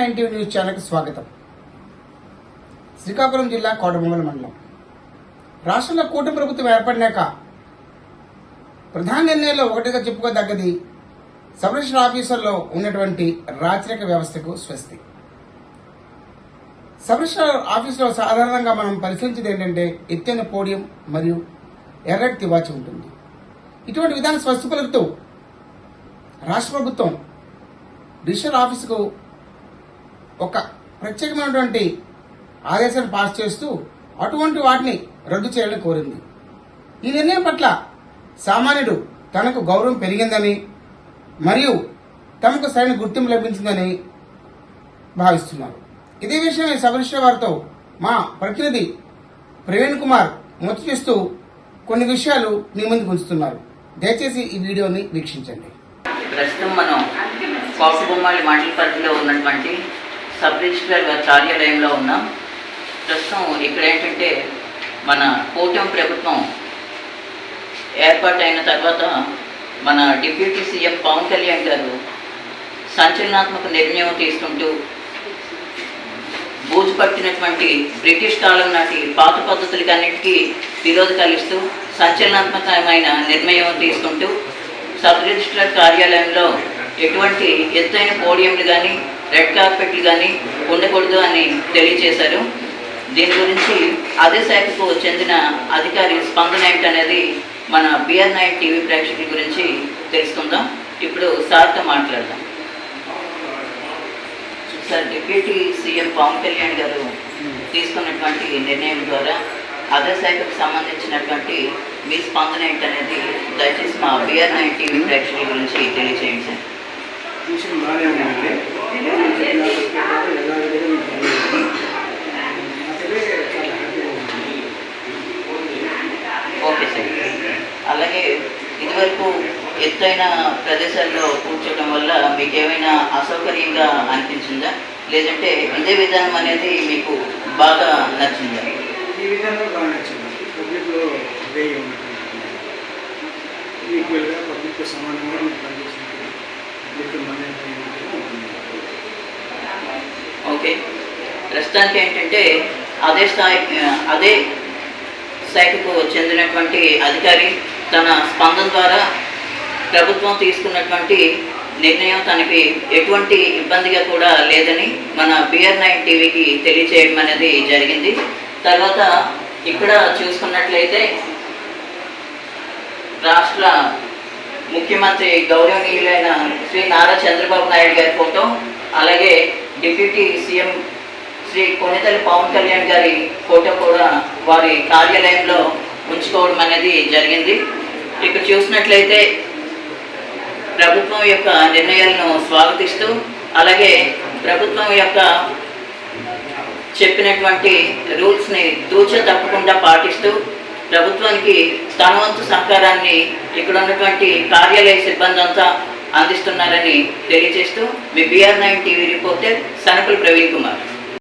వార్తలకు స్వాగతం. శ్రీకాకుళం జిల్లా కోటమంగళ మండలం. రాష్ట్రంలో కూటమి ప్రభుత్వం ఏర్పడినాక ప్రధాన నిర్ణయంలో ఒకటిగా చెప్పుకోదగ్గది సబ్ ఆఫీసర్లో ఉన్నటువంటి రాచరిక వ్యవస్థకు స్వస్తి. సబ్ ఆఫీసులో సాధారణంగా మనం పరిశీలించేది ఏంటంటే ఎత్తైన పోడియం మరియు ఎర్రటి తివాచి ఉంటుంది. ఇటువంటి విధానం స్వస్తి పలుకుతూ రాష్ట్ర ప్రభుత్వం డిజిటల్ ఆఫీసుకు ఒక ప్రత్యేకమైనటువంటి ఆదేశాన్ని పాస్ చేస్తూ అటువంటి వాటిని రద్దు చేయాలని కోరింది. ఈ నిర్ణయం పట్ల సామాన్యుడు తనకు గౌరవం పెరిగిందని మరియు తమకు సరైన గుర్తింపు లభించిందని భావిస్తున్నారు. ఇదే విషయమై సబరిష్ట వారితో మా ప్రతినిధి ప్రవీణ్ కుమార్ మొత్తిస్తూ కొన్ని విషయాలు మీ ముందుకు ఉంచుతున్నారు. దయచేసి ఈ వీడియోని వీక్షించండి. ప్రస్తుతం మనం కోటబొమ్మాలి మండల పరిధిలో ఉన్నటువంటి సబ్ రిజిస్ట్రార్ గారి కార్యాలయంలో ఉన్నాం. ప్రస్తుతం ఇక్కడ ఏంటంటే మన కూటమి ప్రభుత్వం ఏర్పాటైన తర్వాత మన డిప్యూటీ సీఎం పవన్ కళ్యాణ్ గారు సంచలనాత్మక నిర్ణయం తీసుకుంటూ బూజు పట్టినటువంటి బ్రిటిష్ కాలం నాటి పాత పద్ధతులకి అన్నిటికీ విరోధ కలిస్తూ సంచలనాత్మకమైన నిర్ణయం తీసుకుంటూ సబ్ రిజిస్ట్రార్ కార్యాలయంలో ఎటువంటి ఎత్తైన పోడియంలు కానీ రెడ్ కార్పెట్లు కానీ ఉండకూడదు అని తెలియజేశారు దీని గురించి అదే శాఖకు చెందిన అధికారి స్పందన అనేది మన బిఆర్ నైన్ టీవీ ప్రేక్షకుల గురించి తెలుసుకుందాం. ఇప్పుడు సార్తో మాట్లాడదాం. Sir deputy CM Pawan Kalyan garu తీసుకున్నటువంటి నిర్ణయం ద్వారా అదే శాఖకు సంబంధించినటువంటి మీ స్పందన ఏంటనేది దయచేసి మా బిఆర్ నైన్ టీవీ ప్రేక్షకుల గురించి తెలియజేయండి సార్. మిషన్ బాగానే ఉందండి. Okay sir. అలాగే ఇదివరకు ఎత్తైన ప్రదేశాల్లో కూర్చోవడం వల్ల మీకు ఏమైనా అసౌకర్యంగా అనిపించిందా? లేదంటే ఇదే విధానం అనేది మీకు బాగా నచ్చిందా? ఈ విధంగా బాగా నచ్చింది. పబ్లిక్లో వేయి ఉన్నటువంటి ఈక్వల్గా పబ్లిక్తో సమానంగా ఉంటుంది. ఓకే. ప్రస్తుతానికి ఏంటంటే అదే స్థాయి అదే శాఖకు చెందినటువంటి అధికారి తన స్పందన ద్వారా ప్రభుత్వం తీసుకున్నటువంటి నిర్ణయం తనకి ఎటువంటి ఇబ్బందిగా కూడా లేదని మన బిఆర్ నైన్ టీవీకి తెలియచేయడం అనేది జరిగింది. తర్వాత ఇక్కడ చూసుకున్నట్లయితే రాష్ట్ర ముఖ్యమంత్రి గౌరవనీయులైన శ్రీ నారా చంద్రబాబు నాయుడు గారి ఫోటో అలాగే డిప్యూటీ సీఎం శ్రీ కొనితల్లి పవన్ కళ్యాణ్ గారి ఫోటో కూడా వారి కార్యాలయంలో ఉంచుకోవడం అనేది జరిగింది. ఇక్కడ చూసినట్లయితే ప్రభుత్వం యొక్క నిర్ణయాలను స్వాగతిస్తూ అలాగే ప్రభుత్వం యొక్క చెప్పినటువంటి రూల్స్ని దూచ తప్పకుండా పాటిస్తూ ప్రభుత్వానికి తన వంతు సహకారాన్ని ఇక్కడ ఉన్నటువంటి కార్యాలయ సిబ్బంది అంతా అందిస్తున్నారని తెలియజేస్తూ మీ BR nine TV reporter Sanakula Praveen Kumar.